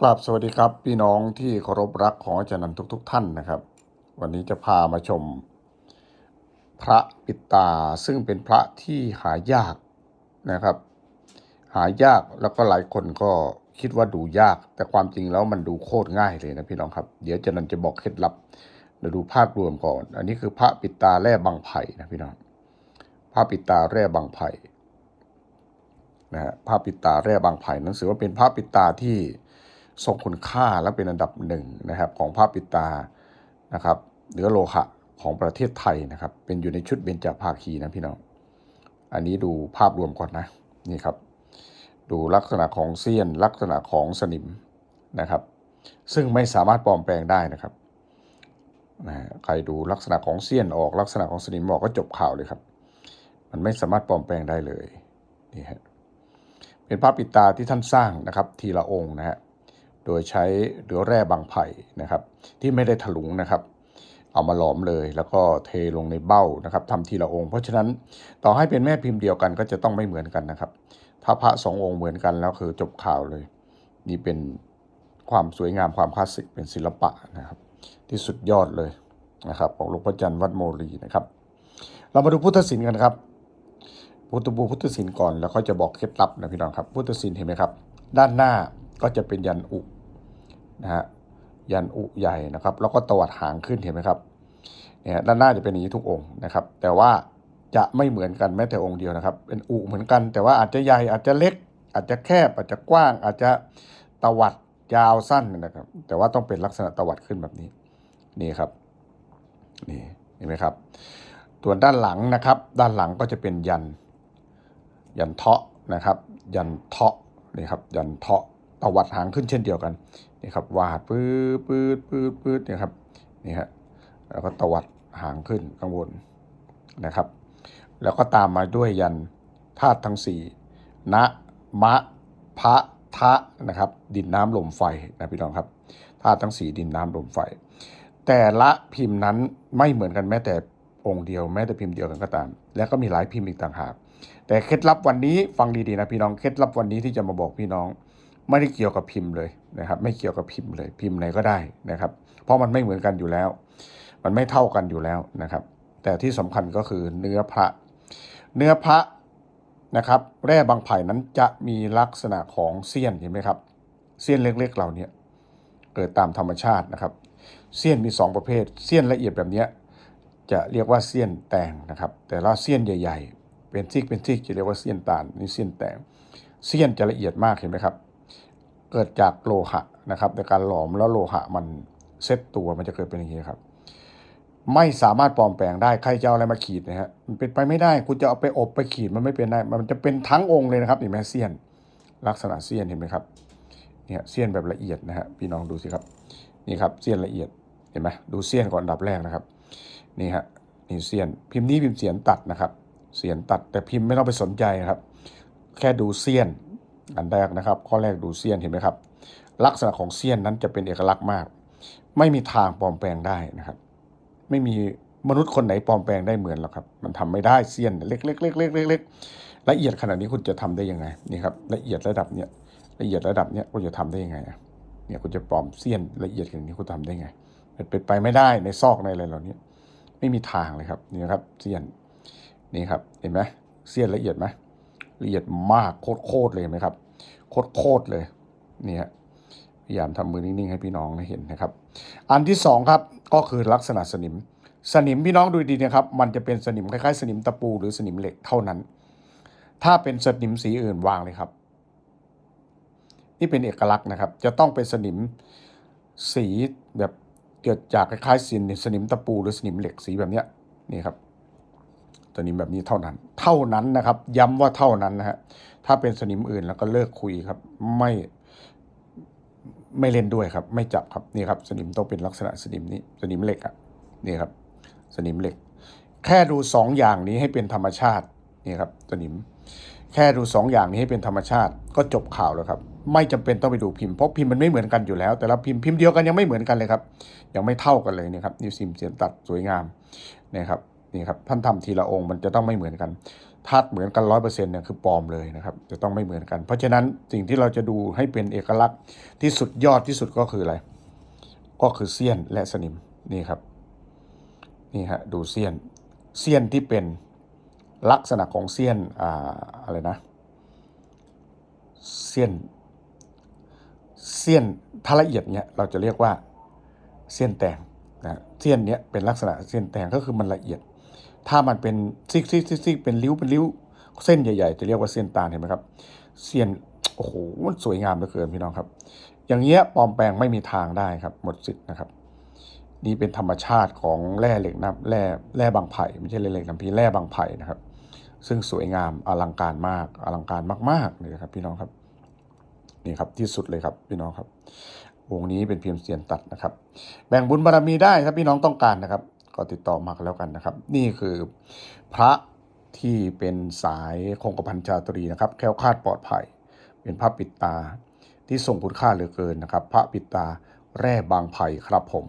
กราบสวัสดีครับ พี่น้องที่เคารพรักของอาจารย์นันท์ทุกๆท่านนะครับ วันนี้จะพามาชม พระปิดตาซึ่งเป็นพระที่หายากนะครับ หายากแล้วก็หลายคนก็คิดว่าดูยาก แต่ความจริงแล้วมันดูโคตรง่ายเลยนะพี่น้องครับ เดี๋ยวอาจารย์นันจะบอกเคล็ดลับเดี๋ยวดูภาพรวมก่อน อันนี้คือพระปิดตาแร่บางไผ่นะพี่น้องพระปิดตาแร่บางไผ่นะฮะผ้าปิดตาแร่บางไผ่นั้นถือว่าเป็นผ้าปิดตาที่ ทรงคุณค่าและเป็นอันดับหนึ่งนะครับของผ้าปิดตานะครับเนื้อโลหะของประเทศไทยนะครับ เป็นอยู่ในชุดเบญจภาคีนะพี่น้อง อันนี้ดูภาพรวมก่อนนะนี่ครับ ดูลักษณะของเสี้ยน ลักษณะของสนิมนะครับ ซึ่งไม่สามารถปลอมแปลงได้นะครับนะใครดูลักษณะของเสี้ยนออกลักษณะของสนิมออกก็จบข่าวเลยครับ มันไม่สามารถปลอมแปลงได้เลยนี่ฮะเป็นพระปิดตาที่ท่านสร้างนะครับ ทีละองค์นะฮะ โดยใช้เดือแร่บางไผ่นะครับ ที่ไม่ได้ถลุงนะครับ เอามาหลอมเลย แล้วก็เทลงในเบ้านะครับทำทีละองค์ เพราะฉะนั้นต่อให้เป็นแม่พิมพ์เดียวกันก็จะต้องไม่เหมือนกันนะครับ ถ้าพระสององค์เหมือนกันแล้วคือจบข่าวเลย นี่เป็นความสวยงามความคลาสสิกเป็นศิลปะนะครับ ที่สุดยอดเลยนะครับของหลวงพ่อจันทร์วัดโมรีนะครับ เรามาดูพุทธศิลป์กันครับพุทธบูพุทธศิลป์ก่อนแล้วก็จะบอกเคล็ดลับนะพี่น้องครับ พุทธศิลป์เห็นไหมครับ ด้านหน้าก็จะเป็นยันอุ นะฮะยันอุใหญ่นะครับ แล้วก็ตวัดหางขึ้นเห็นไหมครับเนี่ยด้านหน้าจะเป็นอย่างนี้ทุกองค์นะครับ แต่ว่าจะไม่เหมือนกันแม้แต่องค์เดียวนะครับ เป็นอุเหมือนกัน แต่ว่าอาจจะใหญ่อาจจะเล็ก อาจจะแคบอาจจะกว้าง อาจจะตวัดยาวสั้นนะครับ แต่ว่าต้องเป็นลักษณะตวัดขึ้นแบบนี้นี่ครับนี่เห็นไหมครับส่วนด้านหลังนะครับ ด้านหลังก็จะเป็นยันยันเทาะนะครับ ยันเทาะนี่ครับยันเทาะตวัดหางขึ้นเช่นเดียวกันนี่ครับวาดปื๊ดปื๊ดปื๊ดปื๊ดเนี่ยครับนี่ฮะแล้วก็ตวัดหางขึ้นข้างบนนะครับ แล้วก็ตามมาด้วยยันธาตุทั้งสี่นะมะพะทะนะครับ ดินน้ำลมไฟนะพี่น้องครับธาตุทั้งสี่ดินน้ำลมไฟ แต่ละพิมพ์นั้นไม่เหมือนกันแม้แต่องค์เดียวแม้แต่พิมพ์เดียวกันก็ตาม แล้วก็มีหลายพิมพ์อีกต่างหากแต่เคล็ดลับวันนี้ฟังดีๆนะพี่น้องเคล็ดลับวันนี้ที่จะมาบอกพี่น้อง ไม่ได้เกี่ยวกับพิมพ์เลยนะครับ ไม่เกี่ยวกับพิมพ์เลย พิมพ์ไหนก็ได้นะครับ เพราะมันไม่เหมือนกันอยู่แล้ว มันไม่เท่ากันอยู่แล้วนะครับ แต่ที่สำคัญก็คือเนื้อพระ เนื้อพระนะครับ แร่บางไผ่นั้นจะมีลักษณะของเสี้ยนเห็นไหมครับเสี้ยนเล็กๆ เหล่าเนี้ยเกิดตามธรรมชาตินะครับเสี้ยนมี 2 ประเภทเสี้ยนละเอียดแบบนี้จะเรียกว่าเสี้ยนแตงนะครับ แต่ละเสี้ยนใหญ่ ๆ เป็นซิกเป็นซิกจะเรียกว่าเสี้ยนตาลนี่เสี้ยนแตงเสี้ยนจะละเอียดมากเห็นไหมครับ เกิดจากโลหะนะครับในการหลอมแล้วโลหะมันเซตตัวมันจะเกิดเป็นอย่างนี้ครับ ไม่สามารถปลอมแปลงได้ใครจะเอาอะไรมาขีดนะฮะมันเป็นไปไม่ได้คุณจะเอาไปอบไปขีดมันไม่เป็นได้ มันจะเป็นทั้งองค์เลยนะครับเห็นไหมเสี้ยน ลักษณะเสี้ยนเห็นไหมครับเนี่ยเสี้ยนแบบละเอียดนะฮะพี่น้องดูสิครับนี่ครับเสี้ยนละเอียดเห็นไหมดูเสี้ยนก่อนอันดับแรกนะครับนี่ฮะนี่เสี้ยนพิมพ์นี้พิมพ์เสียนตัดนะครับ เสียนตัดแต่พิมพ์ไม่ต้องไปสนใจนะครับ แค่ดูเสี้ยน อันแรกนะครับ ข้อแรกดูเสี้ยนเห็นไหมครับ ลักษณะของเสี้ยนนั้นจะเป็นเอกลักษณ์มาก ไม่มีทางปลอมแปลงได้นะครับ ไม่มีมนุษย์คนไหนปลอมแปลงได้เหมือนหรอกครับ มันทำไม่ได้เสี้ยนเล็กๆเล็กๆเล็กๆละเอียดขนาดนี้คุณจะทำได้ยังไงนี่ครับละเอียดระดับเนี้ยละเอียดระดับเนี้ยคุณจะทำได้ยังไงอะเนี่ยคุณจะปลอมเสี้ยนละเอียดอย่างนี้คุณทำได้ไงเป็นไปไม่ได้ในซอกในอะไรเหล่านี้ไม่มีทางเลยครับนี่ครับเสี้ยนนี่ครับเห็นไหมเสี้ยนละเอียดไหม ละเอียดมากโคตรๆเลยเห็นไหมครับโคตรๆเลยนี่ฮะพยายามทำมือนิ่งๆให้พี่น้องได้เห็นนะครับ อันที่สองครับก็คือลักษณะสนิม สนิมพี่น้องดูดีนะครับ มันจะเป็นสนิมคล้ายๆ สนิมตะปูหรือสนิมเหล็กเท่านั้น ถ้าเป็นสนิมสีอื่นวางเลยครับ นี่เป็นเอกลักษณ์นะครับ จะต้องเป็นสนิมสีแบบเกิดจากคล้ายๆสินสนิมตะปูหรือสนิมเหล็กสีแบบเนี้ยนี่ครับ สนิมแบบนี้เท่านั้น เท่านั้นนะครับ ย้ำว่าเท่านั้นนะฮะถ้าเป็นสนิมอื่นแล้วก็เลิกคุยครับ ไม่ไม่เล่นด้วยครับ ไม่จับครับนี่ครับ สนิมต้องเป็นลักษณะสนิมนี้สนิมเหล็กอะนี่ครับ สนิมเหล็ก แค่ดูสองอย่างนี้ให้เป็นธรรมชาตินี่ครับ สนิม แค่ดูสองอย่างนี้ให้เป็นธรรมชาติ ก็จบข่าวแล้วครับ ไม่จำเป็นต้องไปดูพิมพ์เพราะพิมพ์มันไม่เหมือนกันอยู่แล้ว แต่ละพิมพ์พิมพ์เดียวกันยังไม่เหมือนกันเลยครับ ยังไม่เท่ากันเลยนี่ครับนิวซิมเสียนตัดสวยงามนี่ครับ นี่ครับท่านทำทีละองค์มันจะต้องไม่เหมือนกันธาตุเหมือนกันร้อยเปอร์เซ็นต์เนี่ยคือปลอมเลยนะครับจะต้องไม่เหมือนกัน เพราะฉะนั้นสิ่งที่เราจะดูให้เป็นเอกลักษณ์ที่สุดยอดที่สุดก็คืออะไร ก็คือเสี้ยนและสนิมนี่ครับนี่ฮะดูเสี้ยนเสี้ยนที่เป็นลักษณะของเสี้ยนอ่าอะไรนะเสี้ยนเสี้ยนถ้าละเอียดเนี้ยเราจะเรียกว่าเสี้ยนแตงนะเสี้ยนเนี้ยเป็นลักษณะเสี้ยนแตงก็คือมันละเอียด ถ้ามันเป็นซิกซิกซิกซิกเป็นริ้วเป็นริ้ว เส้นใหญ่ๆจะเรียกว่าเส้นตาลเห็นไหมครับ เส้นโอ้โหมันสวยงามเหลือเกินพี่น้องครับ อย่างเงี้ยปลอมแปลงไม่มีทางได้ครับ หมดสิทธิ์นะครับ นี่เป็นธรรมชาติของแร่เหล็กน้ำแร่แร่บางไผ่ไม่ใช่แร่เหล็กน้ำพีแร่บางไผ่นะครับ ซึ่งสวยงามอลังการมากอลังการมากๆเลยครับ พี่น้องครับนี่ครับที่สุดเลยครับพี่น้องครับวงนี้เป็นเพียงเสียนตัดนะครับ แบ่งบุญบารมีได้ถ้าพี่น้องต้องการนะครับ ก็ติดต่อมากแล้วกันนะครับ นี่คือพระที่เป็นสายคงกระพันชาตรีนะครับ แค้วคาดปลอดภัย เป็นพระปิดตาที่ทรงคุณค่าเหลือเกินนะครับ พระปิดตาแร่บางไผ่ครับผม